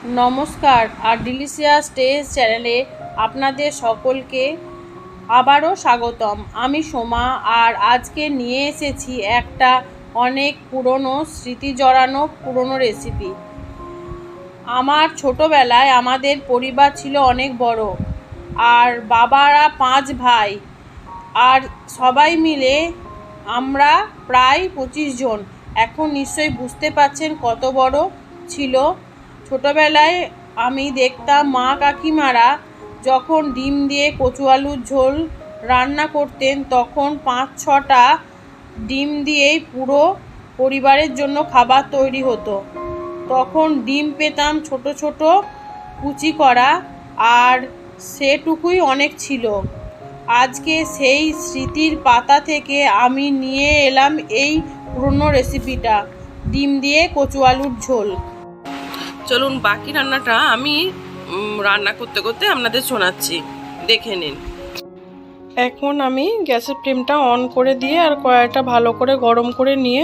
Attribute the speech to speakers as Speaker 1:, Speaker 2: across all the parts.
Speaker 1: নমস্কার আর delicious test চ্যানেলে আপনাদের সকলকে আবারও স্বাগতম। আমি সোমা আর আজকে নিয়ে এসেছি একটা অনেক পুরনো স্মৃতি জড়ানো পুরনো রেসিপি আমার ছোটোবেলায় আমাদের পরিবার ছিল অনেক বড় আর বাবারা পাঁচ ভাই আর সবাই মিলে আমরা প্রায় পঁচিশ জন। এখন নিশ্চয়ই বুঝতে পারছেন কত বড় ছিল ছোটোবেলায় আমি দেখতাম মা কাকিমারা যখন ডিম দিয়ে কচু আলুর ঝোল রান্না করতেন, তখন পাঁচ ছটা ডিম দিয়েই পুরো পরিবারের জন্য খাবার তৈরি হতো। তখন ডিম পেতাম ছোট ছোট কুচি করা আর সেটুকুই অনেক ছিল। আজকে সেই স্মৃতির পাতা থেকে আমি নিয়ে এলাম এই পুরনো রেসিপিটা ডিম দিয়ে কচু আলুর ঝোল।
Speaker 2: চলুন বাকি রান্নাটা আমি রান্না করতে করতে আপনাদের শোনাচ্ছি। দেখে নিন।
Speaker 1: এখন আমি গ্যাসের ফ্লেমটা অন করে দিয়ে আর কড়াইটা ভালো করে গরম করে নিয়ে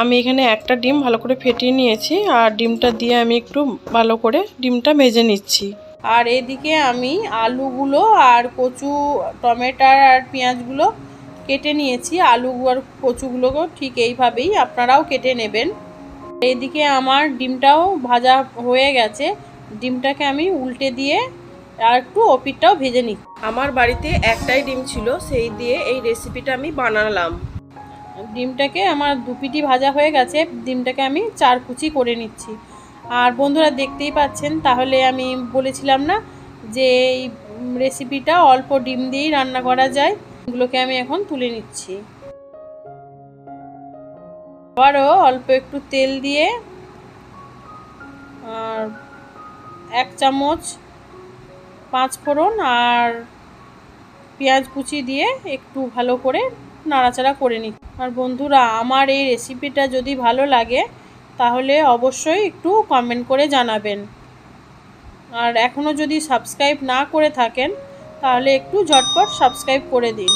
Speaker 1: আমি এখানে একটা ডিম ভালো করে ফেটিয়ে নিয়েছি আর ডিমটা দিয়ে আমি একটু ভালো করে ডিমটা ভেজে নিচ্ছি। আর এদিকে আমি আলুগুলো আর কচু টমেটার আর পেঁয়াজগুলো কেটে নিয়েছি। আলু আর কচুগুলোকেও ঠিক এইভাবেই আপনারাও কেটে নেবেন। এদিকে আমার ডিমটাও ভাজা হয়ে গেছে। ডিমটাকে আমি উল্টে দিয়ে আর একটু ওপিটটাও ভেজে নিই
Speaker 2: আমার বাড়িতে একটাই ডিম ছিল সেই দিয়ে এই রেসিপিটা আমি বানালাম।
Speaker 1: ডিমটাকে আমার দু পিটি ভাজা হয়ে গেছে ডিমটাকে আমি চার কুচি করে নিচ্ছি। আর বন্ধুরা দেখতেই পাচ্ছেন তাহলে আমি বলেছিলাম না যে এই রেসিপিটা অল্প ডিম দিয়েই রান্না করা যায় এগুলোকে আমি এখন তুলে নিচ্ছি। আবারও অল্প একটু তেল দিয়ে আর এক চামচ পাঁচ ফোড়ন আর পেঁয়াজ কুচি দিয়ে একটু ভালো করে নাড়াচাড়া করে নিই আর বন্ধুরা, আমার এই রেসিপিটা যদি ভালো লাগে, তাহলে অবশ্যই একটু কমেন্ট করে জানাবেন। আর এখনও যদি সাবস্ক্রাইব না করে থাকেন, তাহলে একটু ঝটপট সাবস্ক্রাইব করে দিন।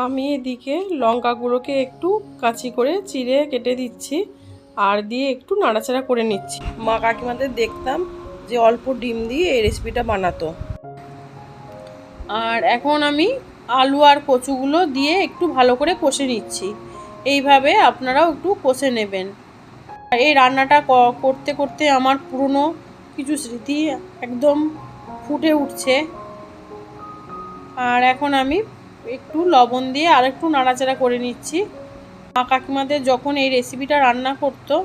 Speaker 1: আমি এদিকে লঙ্কাগুলোকে একটু কাঁচি করে চিড়ে কেটে দিচ্ছি আর দিয়ে একটু নাড়াচাড়া করে নিচ্ছি।
Speaker 2: মা কাকিমাদের দেখতাম যে অল্প ডিম দিয়ে এই রেসিপিটা বানাতো।
Speaker 1: আর এখন আমি আলু আর কচুগুলো দিয়ে একটু ভালো করে কষে নিচ্ছি। এইভাবে আপনারাও একটু কষে নেবেন। এই রান্নাটা করতে করতে আমার পুরনো কিছু স্মৃতি একদম ফুটে উঠছে। আর এখন আমি একটু লবণ দিয়ে আর একটু নাড়াচাড়া করে নিচ্ছি। মা কাকিমাদের যখন এই রেসিপিটা রান্না করতো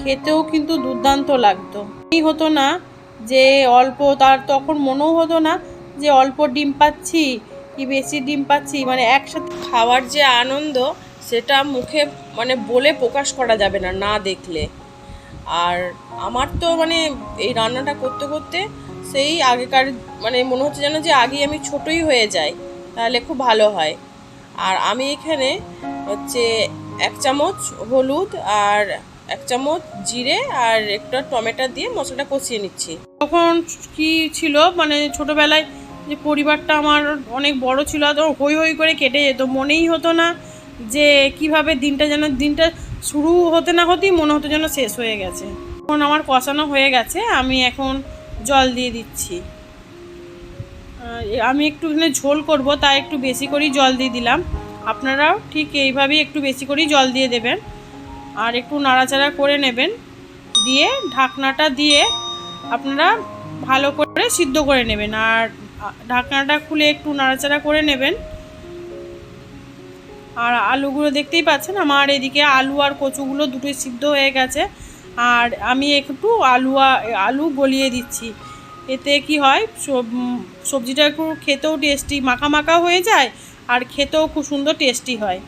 Speaker 1: খেতেও কিন্তু দুর্দান্ত লাগতো। এই হতো না যে অল্প, তার তখন মনেও হতো না যে অল্প ডিম পাচ্ছি, কি বেশি ডিম পাচ্ছি। মানে একসাথে
Speaker 2: খাওয়ার যে আনন্দ, সেটা মুখে মানে বলে প্রকাশ করা যাবে না না দেখলে। আর আমার তো মানে এই রান্নাটা করতে করতে সেই আগেকার মানে মনে হচ্ছে যেন যে আগে আমি ছোটই হয়ে যাই। তাহলে খুব ভালো হয়। আর আমি এখানে হচ্ছে এক চামচ হলুদ আর এক চামচ জিরে আর একটা টমেটো দিয়ে মশলাটা কষিয়ে নিচ্ছি।
Speaker 1: তখন কি ছিল? মানে ছোটবেলায় যে পরিবারটা আমার অনেক বড় ছিল তখন হই হই করে কেটে যেত। মনেই হতো না যে কীভাবে দিনটা যেন, দিনটা শুরু হতে না হতেই মনে হতো যেন শেষ হয়ে গেছে। এখন আমার কষানো হয়ে গেছে, আমি এখন জল দিয়ে দিচ্ছি। আমি একটু এখানে ঝোল করব, তাই একটু বেশি করেই জল দিয়ে দিলাম। আপনারাও ঠিক এইভাবেই একটু বেশি করেই জল দিয়ে দেবেন। আর একটু নাড়াচাড়া করে নেবেন। দিয়ে ঢাকনাটা দিয়ে আপনারা ভালো করে সিদ্ধ করে নেবেন। আর ঢাকনাটা খুলে একটু নাড়াচাড়া করে নেবেন। আর আলুগুলো দেখতেই পাচ্ছেন, আমার এদিকে আলু আর কচুগুলো দুটোই সিদ্ধ হয়ে গেছে। আর আমি একটু আলু আলু গলিয়ে দিচ্ছি। এতে কি হয়, সব- সবজিটা একটু খেতেও টেস্টি মাখা মাখা হয়ে যায় আর খেতেও খুব সুন্দর টেস্টি হয়।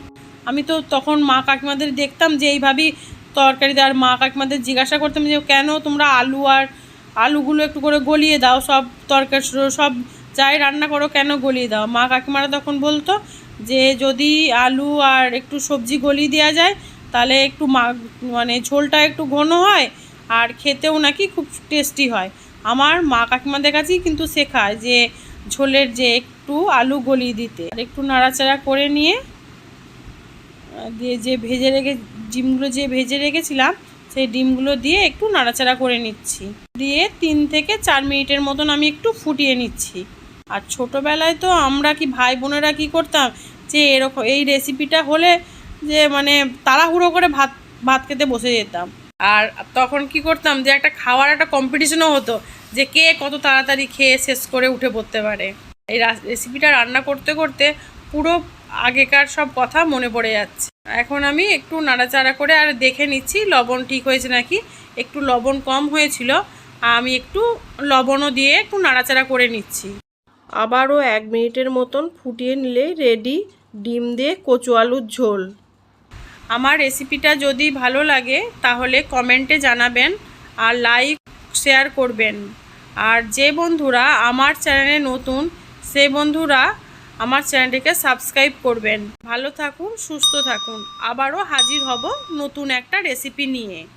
Speaker 1: আমি তো তখন মা কাকিমাদের দেখতাম যে এইভাবেই তরকারি আর মা কাকিমাদের জিজ্ঞাসা করতাম যে, কেন তোমরা আলু আর আলুগুলো একটু করে গলিয়ে দাও, সব তরকারি, সব যাই রান্না করো কেন গলিয়ে দাও? মা কাকিমারা তখন বলতো যে, যদি আলু আর একটু সবজি গলিয়ে দেওয়া যায়, তাহলে একটু মা মানে ঝোলটা একটু ঘন হয় আর খেতেও নাকি খুব টেস্টি হয়। আমার মা কাকিমাদের কাছেই কিন্তু শেখায় যে ঝোলের যে একটু আলু গলিয়ে দিতে। আর একটু নাড়াচাড়া করে নিয়ে দিয়ে যে ভেজে রেখে, ডিমগুলো যে ভেজে রেখেছিলাম, সেই ডিমগুলো দিয়ে একটু নাড়াচাড়া করে নিচ্ছি। দিয়ে তিন থেকে চার মিনিটের মতন আমি একটু ফুটিয়ে নিচ্ছি। আর ছোটোবেলায় তো আমরা কি, ভাই বোনেরা কি করতাম যে এরকম, এই রেসিপিটা হলে যে মানে তাড়াহুড়ো করে ভাত ভাত খেতে বসে যেতাম। আর তখন কি করতাম যে একটা খাওয়ার একটা কম্পিটিশনও হতো যে কে কত তাড়াতাড়ি খেয়ে শেষ করে উঠে পড়তে পারে। এই রেসিপিটা রান্না করতে করতে পুরো আগেকার সব কথা মনে পড়ে যাচ্ছে। এখন আমি একটু নাড়াচাড়া করে আর দেখে নিচ্ছি লবণ ঠিক হয়েছে নাকি। একটু লবণ কম হয়েছিল, আমি একটু লবণও দিয়ে একটু নাড়াচাড়া করে নিচ্ছি। আবারও এক মিনিটের মতন ফুটিয়ে নিলে রেডি ডিম দিয়ে কচু আলুর ঝোল। আমার রেসিপিটা যদি ভালো লাগে, তাহলে কমেন্টে জানাবেন আর লাইক শেয়ার করবেন। আর যে বন্ধুরা আমার চ্যানেলে নতুন, সে বন্ধুরা আমার চ্যানেলটিকে সাবস্ক্রাইব করবেন। ভালো থাকুন, সুস্থ থাকুন। আবারও হাজির হব নতুন একটা রেসিপি নিয়ে।